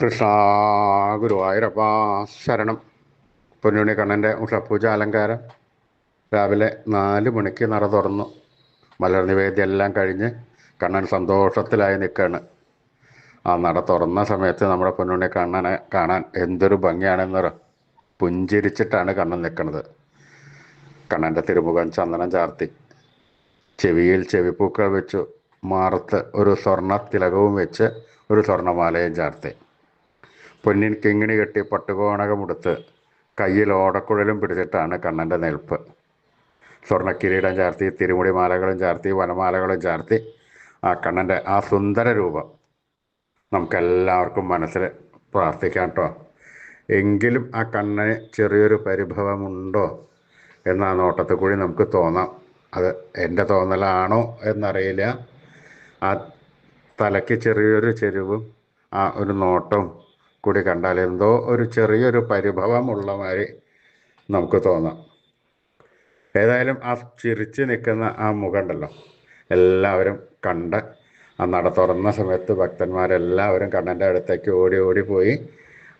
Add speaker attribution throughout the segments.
Speaker 1: കൃഷ്ണ ഗുരുവായൂരപ്പ ശരണം. പൊന്നുണി കണ്ണന്റെ ഉഷപൂജ അലങ്കാരം. രാവിലെ നാല് മണിക്ക് നട തുറന്നു. മലർ നിവേദ്യം എല്ലാം കഴിഞ്ഞ് കണ്ണൻ സന്തോഷത്തിലായി നിൽക്കുകയാണ് ആ നട തുറന്ന സമയത്ത് നമ്മുടെ പൊന്നുണി കണ്ണനെ കാണാൻ എന്തൊരു ഭംഗിയാണെന്നൊരു പുഞ്ചിരിച്ചിട്ടാണ് കണ്ണൻ നിൽക്കുന്നത്. കണ്ണന്റെ തിരുമുഖം ചന്ദനം ചാർത്തി. ചെവിയിൽ ചെവിപ്പൂക്കൾ വെച്ചു. മാറത്ത് ഒരു സ്വർണ തിലകവും വെച്ച് ഒരു സ്വർണമാലയും ചാർത്തി. പൊന്നിൻ കിങ്ങിണി കെട്ടി പട്ടുകോണകമെടുത്ത് കയ്യിൽ ഓടക്കുഴലും പിടിച്ചിട്ടാണ് കണ്ണന്റെ നിൽപ്പ്. സ്വർണ കിരീടം ചാർത്തി തിരുമുടി മാലകളും ചാർത്തി വനമാലകളും ചാർത്തി ആ കണ്ണന്റെ ആ സുന്ദര രൂപം നമുക്കെല്ലാവർക്കും മനസ്സിൽ പ്രാർത്ഥിക്കാം കേട്ടോ. എങ്കിലും ആ കണ്ണന് ചെറിയൊരു പരിഭവമുണ്ടോ എന്ന ആ നോട്ടത്തിൽ കൂടി നമുക്ക് തോന്നാം. അത് എന്റെ തോന്നലാണോ എന്നറിയില്ല. ആ തലയ്ക്ക് ചെറിയൊരു ചെരുവും ആ ഒരു നോട്ടവും കൂടി കണ്ടാൽ എന്തോ ഒരു ചെറിയൊരു പരിഭവമുള്ള മാതിരി നമുക്ക് തോന്നാം. ഏതായാലും ആ ചിരിച്ച് നിൽക്കുന്ന ആ മുഖമുണ്ടല്ലോ എല്ലാവരും കണ്ട് ആ നട തുറന്ന സമയത്ത് ഭക്തന്മാരെല്ലാവരും കണ്ണന്റെ അടുത്തേക്ക് ഓടി ഓടി പോയി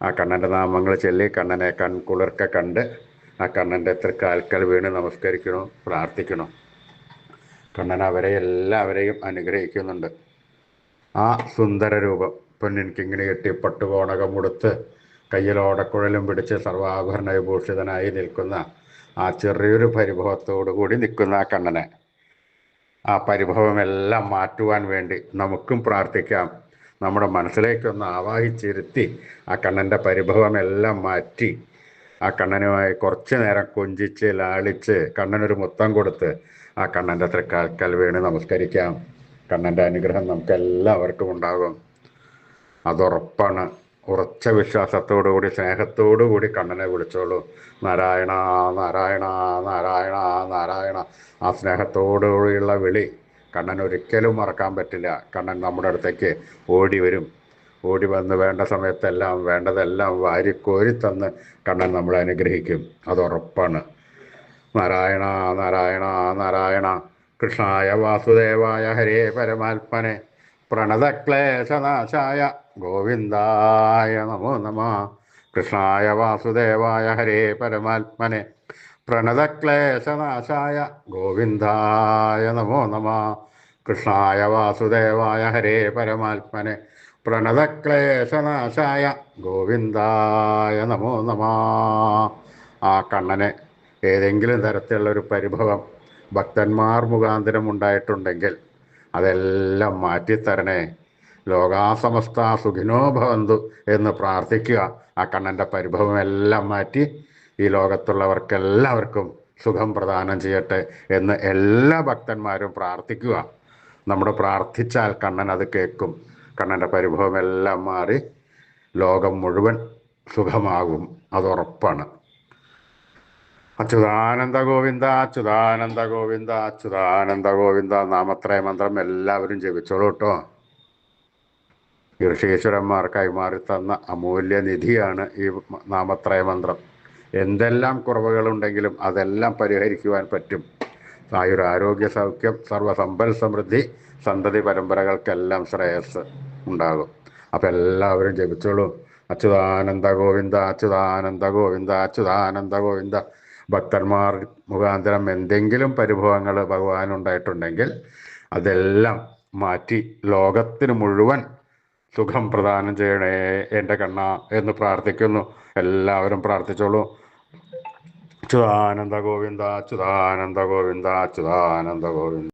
Speaker 1: ആ കണ്ണന്റെ നാമങ്ങൾ ചൊല്ലി കണ്ണനെ കൺകുളിർക്ക കണ്ട് ആ കണ്ണന്റെ തൃക്കാൽക്കൽ വീണ് നമസ്കരിക്കണോ പ്രാർത്ഥിക്കണോ കണ്ണൻ അവരെ എല്ലാവരെയും അനുഗ്രഹിക്കുന്നുണ്ട്. ആ സുന്ദര രൂപം. പൊന്നിൻ കിങ്ങിണി കെട്ടി പട്ടുകോണകം ഉടുത്ത് കയ്യിൽ ഓടക്കുഴലും പിടിച്ച് സർവാഭരണ വിഭൂഷിതനായി നിൽക്കുന്ന ആ ചെറിയൊരു പരിഭവത്തോടു കൂടി നിൽക്കുന്ന ആ കണ്ണനെ. ആ പരിഭവമെല്ലാം മാറ്റുവാൻ വേണ്ടി നമുക്കും പ്രാർത്ഥിക്കാം. നമ്മുടെ മനസ്സിലേക്കൊന്ന് ആവാഹിച്ചിരുത്തി ആ കണ്ണന്റെ പരിഭവമെല്ലാം മാറ്റി ആ കണ്ണനുമായി കുറച്ച് നേരം കൊഞ്ചിച്ച് ലാളിച്ച് കണ്ണനൊരു മുത്തം കൊടുത്ത് ആ കണ്ണന്റെ തൃക്കാൽക്കൽ വീണ് നമസ്കരിക്കാം. കണ്ണന്റെ അനുഗ്രഹം നമുക്ക് എല്ലാവർക്കും ഉണ്ടാകും. അതുറപ്പാണ്. ഉറച്ച വിശ്വാസത്തോടു കൂടി സ്നേഹത്തോടു കൂടി കണ്ണനെ വിളിച്ചോളൂ. നാരായണ നാരായണ നാരായണ നാരായണ. ആ സ്നേഹത്തോടു കൂടിയുള്ള വിളി കണ്ണൻ ഒരിക്കലും മറക്കാൻ പറ്റില്ല. കണ്ണൻ നമ്മുടെ അടുത്തേക്ക് ഓടി വരും. ഓടി വന്ന് വേണ്ട സമയത്തെല്ലാം വേണ്ടതെല്ലാം വാരിക്കോരി തന്ന് കണ്ണൻ നമ്മളെ അനുഗ്രഹിക്കും. അത് ഉറപ്പാണ്. നാരായണ നാരായണ നാരായണ. കൃഷ്ണായ വാസുദേവായ ഹരേ പരമാത്മനെ. പ്രണതക്ലേശനാശായ. ഗോവിന്ദായ നമോ നമ. കൃഷ്ണായ വാസുദേവായ ഹരേ പരമാത്മനെ. പ്രണതക്ലേശനാശായ ഗോവിന്ദായ നമോ നമ. കൃഷ്ണായ വാസുദേവായ ഹരേ പരമാത്മനെ. പ്രണതക്ലേശനാശായ ഗോവിന്ദായ നമോ നമ. ആ കണ്ണനെ ഏതെങ്കിലും തരത്തിലുള്ള ഒരു പരിഭവം ഭക്തന്മാർ മുഖാന്തരം ഉണ്ടായിട്ടുണ്ടെങ്കിൽ അതെല്ലാം മാറ്റിത്തരണേ. ലോകാസമസ്ത സുഖിനോ ഭവന്തു എന്ന് പ്രാർത്ഥിക്കുക. ആ കണ്ണന്റെ പരിഭവം എല്ലാം മാറ്റി ഈ ലോകത്തുള്ളവർക്കെല്ലാവർക്കും സുഖം പ്രദാനം ചെയ്യട്ടെ എന്ന് എല്ലാ ഭക്തന്മാരും പ്രാർത്ഥിക്കുക. നമ്മൾ പ്രാർത്ഥിച്ചാൽ കണ്ണൻ അത് കേൾക്കും. കണ്ണന്റെ പരിഭവം എല്ലാം മാറി ലോകം മുഴുവൻ സുഖമാകും. അത് ഉറപ്പാണ്. അച്യുതാനന്ദ ഗോവിന്ദ അച്യുതാനന്ദ ഗോവിന്ദ അച്യുതാനന്ദ ഗോവിന്ദ നാമത്രയ മന്ത്രം എല്ലാവരും ജപിച്ചോളൂ കേട്ടോ. ഋഷീശ്വരന്മാർ കൈമാറി തന്ന അമൂല്യ നിധിയാണ് ഈ നാമത്രയ മന്ത്രം എന്തെല്ലാം കുറവുകളുണ്ടെങ്കിലും അതെല്ലാം പരിഹരിക്കുവാൻ പറ്റും. ആയുരാരോഗ്യ സൗഖ്യം സർവസമ്പൽ സമൃദ്ധി സന്തതി പരമ്പരകൾക്കെല്ലാം ശ്രേയസ് ഉണ്ടാകും. അപ്പം എല്ലാവരും ജപിച്ചോളൂ. അച്യുതാനന്ദ ഗോവിന്ദ അച്യുതാനന്ദ ഗോവിന്ദ അച്യുതാനന്ദ ഗോവിന്ദ. ഭക്തന്മാർ മുഖാന്തരം എന്തെങ്കിലും പരിഭവങ്ങൾ ഭഗവാൻ ഉണ്ടായിട്ടുണ്ടെങ്കിൽ അതെല്ലാം മാറ്റി ലോകത്തിന് മുഴുവൻ സുഖം പ്രദാനം ചെയ്യണേ എന്റെ കണ്ണ എന്ന് പ്രാർത്ഥിക്കുന്നു. എല്ലാവരും പ്രാർത്ഥിച്ചോളൂ. അച്യുതാനന്ദ ഗോവിന്ദ അച്യുതാനന്ദ ഗോവിന്ദ അച്യുതാനന്ദ ഗോവിന്ദ.